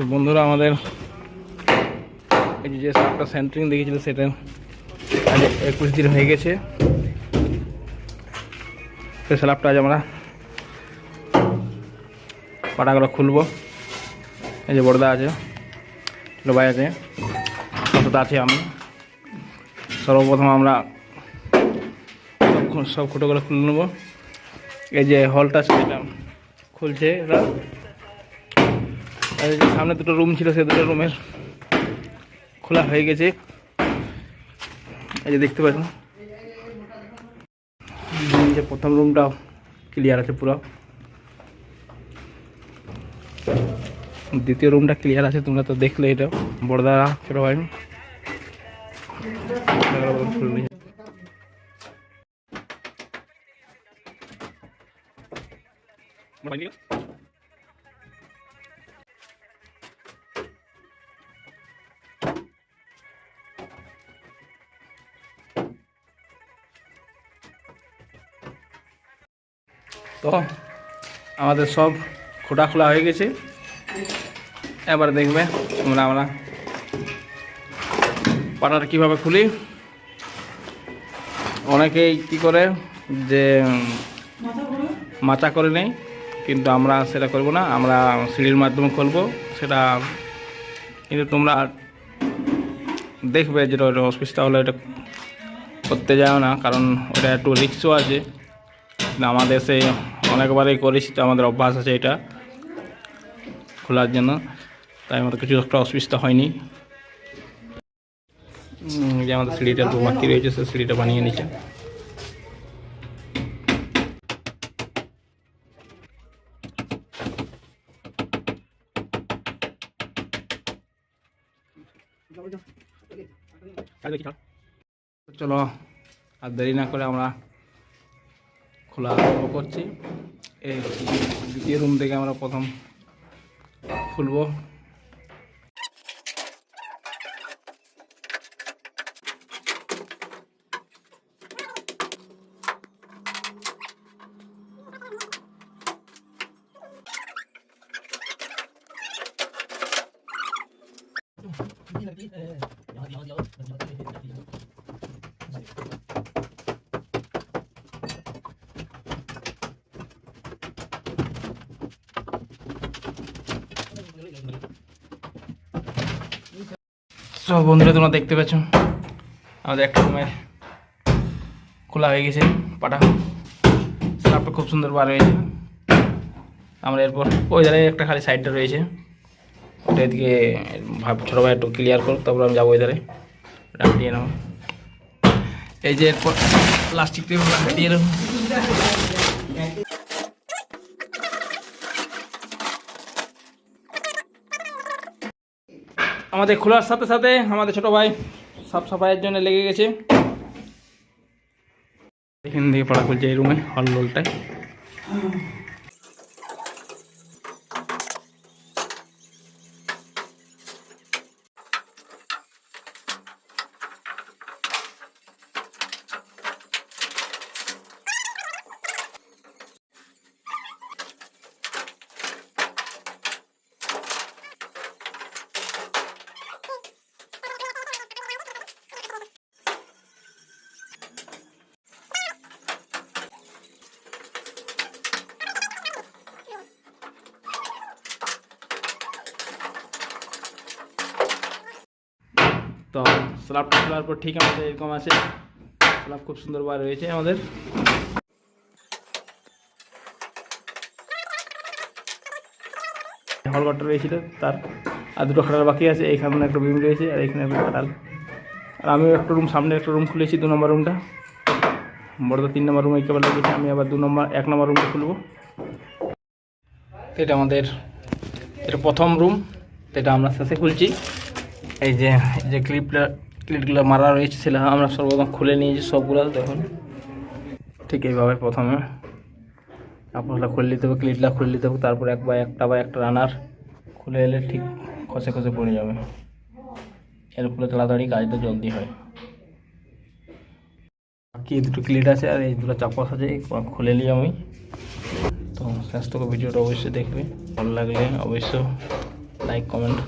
তো বন্ধুরা, আমাদের এই যে একটা সেন্টারিং দেখেছিল সেটা আজ একুশ দিন হয়ে গেছে। সে স্ল্যাবটা আজ আমরা পাটাগুলো খুলবো। এই যে বড়দা আছে ভাই আছে অতটা আছে আমি। সর্বপ্রথম আমরা সব সব খুঁটোগুলো খুলে নেব। এই যে হলটা সেটা খুলছে এরা। আর সামনে দুটো রুম ছিল সে দুটো রুমের খোলা হয়ে গেছে। এই যে দেখতে পাচ্ছেন। যে প্রথম রুমটা ক্লিয়ার আছে পুরো। দ্বিতীয় রুমটা ক্লিয়ার আছে, তোমরা তো দেখলে এটা। বড়দা, ছোট ভাই। তো আমাদের সব খোটা খোলা হয়ে গেছে। এবার দেখবে তোমরা আমরা পাটাটা কীভাবে খুলি। অনেকেই কি করে যে, মাচা করে নেই কিন্তু আমরা সেটা করব না। আমরা সিঁড়ির মাধ্যমে খুলবো, সেটা কিন্তু তোমরা দেখবে যেটা ওটা অসুবিধা হলে এটা করতে যাও না, কারণ ওটা একটু রিক্সও আছে। আমাদের সেই অনেকবারই করেছি তো আমাদের অভ্যাস আছে এটা খোলার জন্য। তাই আমাদের কিছু একটা অসুবিধা হয়নি। যে আমাদের সিঁড়িটা বাকি রয়েছে সে সিঁড়িটা বানিয়ে নিচ্ছে। চলো আর দেরি না করে আমরা খোলা আরম্ভ করছি। এই দ্বিতীয় রুম থেকে আমরা প্রথম খুলবো। সব বন্ধুরা, তোমরা দেখতে পাচ্ছ? আমাদের একটা রুমের খোলা হয়ে গেছে পাটা। স্ল্যাবটা খুব সুন্দর বার হয়েছে। আমরা এরপর ওই ধারে একটা খালি সাইডটা রয়েছে। ওটা এদিকে ভাব ছোটো ভাই একটু ক্লিয়ার করো তারপর আমি যাব ওই ধারে ওটা হাঁটিয়ে নেব এই যে এরপর প্লাস্টিক দিয়ে হাঁটিয়ে নেব আমাদের খোলার সাথে সাথে আমাদের ছোট ভাই সাফ সাফাইয়ের জন্য লেগে গেছে। এখান থেকে পড়া খুলছে এই রুমে হল রোলটায় তো স্ল্যাবটা খোলার পর ঠিক আমাদের এরকম আছে। স্ল্যাব খুব সুন্দর বার রয়েছে আমাদের। হলঘরটা রয়েছিল তার। আর দুটো খাটাল বাকি আছে এইখানে একটা বিম রয়েছে আর এখানে একটা খাটাল। আর আমিও একটা রুম, সামনে একটা রুম খুলেছি, দু নম্বর রুমটা। বড়দা তিন নম্বর রুম একেবারে লেগেছে আমি আবার দু নম্বর, এক নম্বর রুমটা খুলবো। এটা আমাদের, এটা প্রথম রুম, এটা আমরা শেষে খুলছি। এই যে এই যে ক্লিপটা ক্লিপগুলো মারা রয়েছে সেটা আমরা সর্বপ্রথম খুলে নিয়েছি সবগুলো, দেখুন। ঠিক এইভাবে প্রথমে। আপনারা খুলে নিতে হবে ক্লিপটা খুলে নিতে হবে তারপর এক বা একটা বা একটা রানার খুলে এলে ঠিক খসে খসে পড়ে যাবে। এর ফলে তাড়াতাড়ি কাজটা জলদি হয়। বাকি দুটো ক্লিট আছে, আর এই দুটো চাপস আছে খুলে নিই আমি। তো স্বাস্থ্যকর ভিডিওটা অবশ্যই দেখবে ভালো লাগলে অবশ্য লাইক কমেন্ট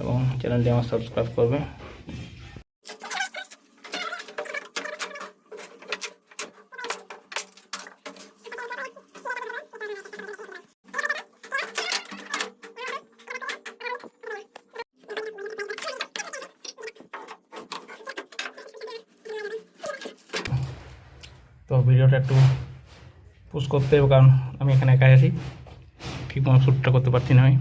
এবং চ্যানেলটি আমার সাবস্ক্রাইব করবে তো ভিডিওটা একটু পুশ করতে হবে কারণ আমি এখানে একাই আছি। ঠিক মতো শ্যুটটা করতে পারছি না আমি।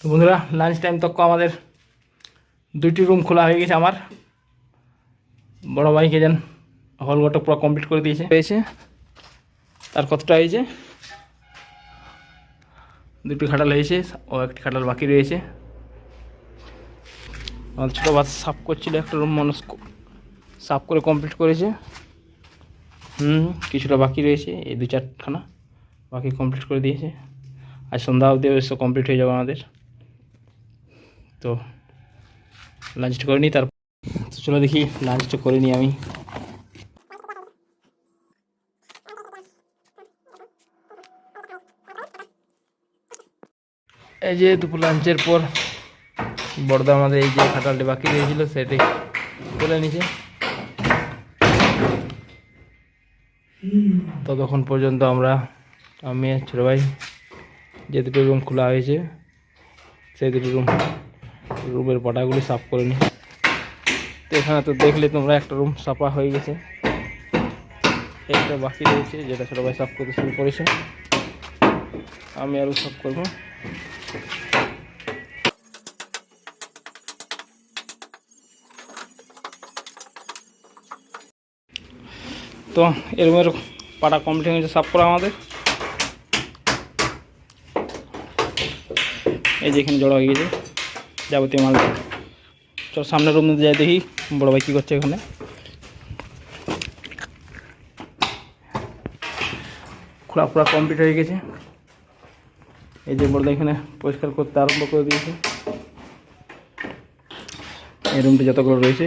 তো বন্ধুরা লাঞ্চ টাইম তক আমাদের দুইটি রুম খোলা হয়ে গেছে আমার। বড় ভাইকে যেন হল ঘরটা পুরো কমপ্লিট করে দিয়েছে। হয়েছে তার কতটা হয়েছে? দুটি খাটাল হয়েছে ও একটি খাটাল বাকি রয়েছে। আমাদের ছোটো বাচ্চা সাফ করছিল, একটা রুম মানুষ সাফ করে কমপ্লিট করেছে। হুম, কিছুটা বাকি রয়েছে, এই দু চারখানা বাকি কমপ্লিট করে দিয়েছে। আজ সন্ধ্যা অবধি অবশ্য কমপ্লিট হয়ে যাবে আমাদের। তো লাঞ্চটা করে নিই, তারপর চলো দেখি লাঞ্চটা করে নিই আমি। এই যে দুপুর লাঞ্চের পর বড়দা আমাদের এই যে খাটালটি বাকি রয়েছিল, সেটি তুলে নিছে। ততক্ষণ পর্যন্ত আমরা, আমি আর ছোটো ভাই, যে দুটো রুম খোলা হয়েছে, সেই দুটো রুম রুমের পটাগুলি সাফ করে নিই তো এখানে তো দেখলে তোমরা একটা রুম সাফা হয়ে গেছে। একটা বাকি রয়েছে, যেটা ছোটো ভাই সাফ করতে শুরু করেছে। আমি আরও সাফ করব। তো এর রুমের পাটা কমপ্লিট হয়েছে সাফ করা আমাদের। এই যে এখানে জড়ো হয়ে গেছে, যাবতীয় মাল। চল সামনের রুম যাই দেখি, বড় ভাই কী করছে এখানে খোলা পুরা কমপ্লিট হয়ে গেছে। এই যে বড়দা এখানে পরিষ্কার করতে আরম্ভ করে দিয়েছে। এই রুমটি যতগুলো রয়েছে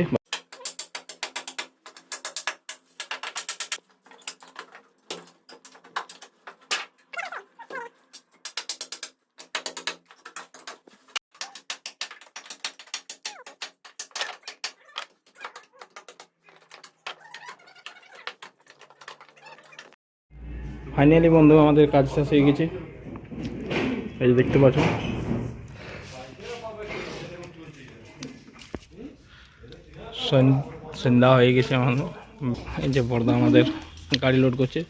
ফাইনালি বন্ধু, আমাদের কাজ শেষ হয়ে গেছে। এই যে দেখতে পাচ্ছ। সন- সন্ধ্যা হয়ে গেছে আমাদের এই যে বর্দা আমাদের গাড়ি লোড করছে।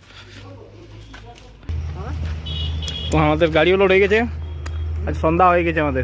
তো আমাদের গাড়িও লোড হয়ে গেছে। আজ সন্ধ্যা হয়ে গেছে আমাদের।